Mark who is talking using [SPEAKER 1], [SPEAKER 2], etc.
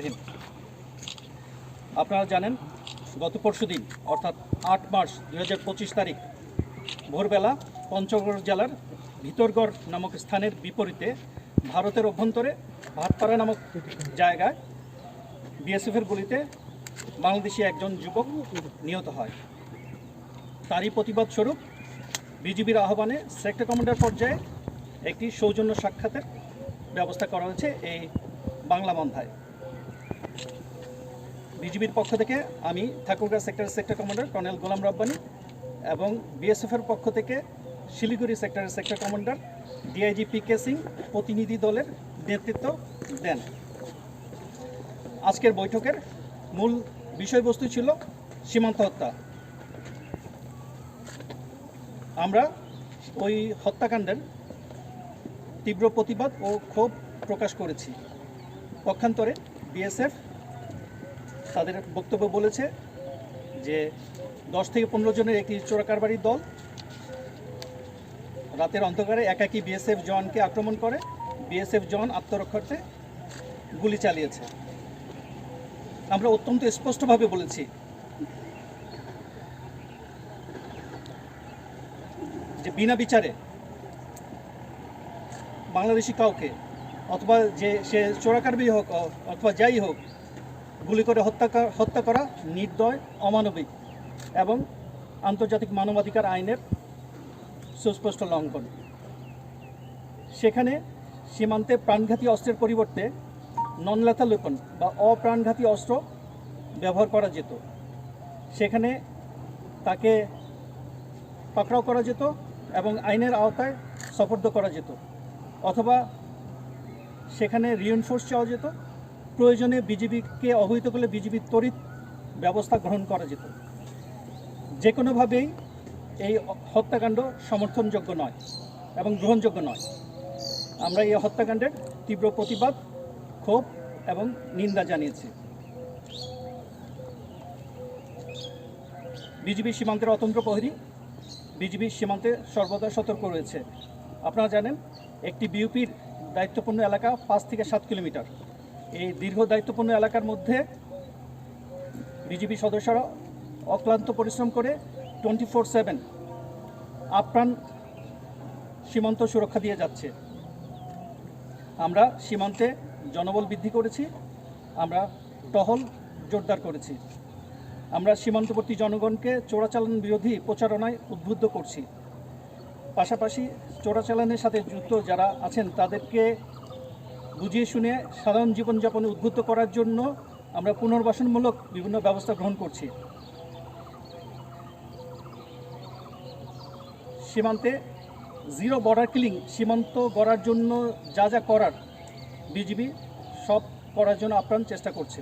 [SPEAKER 1] রহিম। আপনারা জানেন, গত পরশু দিন, অর্থাৎ আট মার্চ দুই হাজার পঁচিশ তারিখ, ভোরবেলা পঞ্চগড় জেলার ভিতরগড় নামক স্থানের বিপরীতে ভারতের অভ্যন্তরে ভাতপাড়া নামক জায়গায় বিএসএফের গুলিতে বাংলাদেশি একজন যুবক নিহত হয়। তারই প্রতিবাদ স্বরূপ বিজিবির আহ্বানে সেক্টর কমান্ডার পর্যায়ে একটি সৌজন্য সাক্ষাতের ব্যবস্থা করা হয়েছে এই বাংলা মন্থায় বিজিবির পক্ষ থেকে আমি ঠাকুরগাঁ সেক্টরের sector commander colonel Golam Rabbani এবং বিএসএফের পক্ষ থেকে শিলিগুড়ি সেক্টরের sector commander DIG P K Singh প্রতিনিধি দলের নেতৃত্ব দেন। আজকের বৈঠকের মূল বিষয়বস্তু ছিল সীমান্ত হত্যা। আমরা ওই হত্যাকাণ্ডের তীব্র প্রতিবাদ ও ক্ষোভ প্রকাশ করেছি। পক্ষান্তরে বিএসএফ তাদের বক্তব্য বলেছে যে দশ থেকে পনেরো জনের একটি চোরাকারবারির দল রাতের অন্ধকারে একাকী বিএসএফ জওয়ানকে আক্রমণ করে। বিএসএফ জওয়ান আত্মরক্ষার্থে গুলি চালিয়েছে। আমরা অত্যন্ত স্পষ্টভাবে বলেছি যে বিনা বিচারে বাংলাদেশি কাউকে অথবা যে সে চোরাকারবি হোক, অথবা যাই হোক, গুলি করে হত্যা হত্যা করা নির্দয়, অমানবিক এবং আন্তর্জাতিক মানবাধিকার আইনের সুস্পষ্ট লঙ্ঘন। সেখানে সীমান্তে প্রাণঘাতী অস্ত্রের পরিবর্তে নন লেথাল বা অপ্রাণঘাতী অস্ত্র ব্যবহার করা যেত। সেখানে তাকে পাকড়াও করা যেত এবং আইনের আওতায় সফর্দ করা যেত। অথবা সেখানে রিএনফোর্স চাওয়া যেত। প্রয়োজনে বিজিবিকে অবহিত করলে বিজিবির তড়িৎ ব্যবস্থা গ্রহণ করা যেত। যে কোনোভাবেই এই হত্যাকাণ্ড সমর্থনযোগ্য নয় এবং গ্রহণযোগ্য নয়। আমরা এই হত্যাকাণ্ডের তীব্র প্রতিবাদ, ক্ষোভ এবং নিন্দা জানিয়েছি। বিজিবি সীমান্তের অতন্ত্র প্রহরী বিজিবি সীমান্তে সর্বদা সতর্ক রয়েছে। আপনারা জানেন, একটি বিউপির দায়িত্বপূর্ণ এলাকা পাঁচ থেকে সাত কিলোমিটার। এই দীর্ঘ দায়িত্বপূর্ণ এলাকার মধ্যে বিজিবি সদস্যরা অক্লান্ত পরিশ্রম করে টোয়েন্টি ফোর সেভেন আপ্রাণ সীমান্ত সুরক্ষা দিয়ে যাচ্ছে। আমরা সীমান্তে জনবল বৃদ্ধি করেছি, আমরা টহল জোরদার করেছি। আমরা সীমান্তবর্তী জনগণকে চোরাচালান বিরোধী প্রচারণায় উদ্বুদ্ধ করছি। পাশাপাশি চোরাচালানের সাথে যুক্ত যারা আছেন, তাদেরকে বুঝিয়ে শুনে সাধারণ জীবনযাপনে উদ্বুদ্ধ করার জন্য আমরা পুনর্বাসনমূলক বিভিন্ন ব্যবস্থা গ্রহণ করছি। সীমান্তে জিরো বর্ডার কিলিং, সীমান্ত গড়ার জন্য যা যা করার, বিজিবি সব করার জন্য আপ্রাণ চেষ্টা করছে।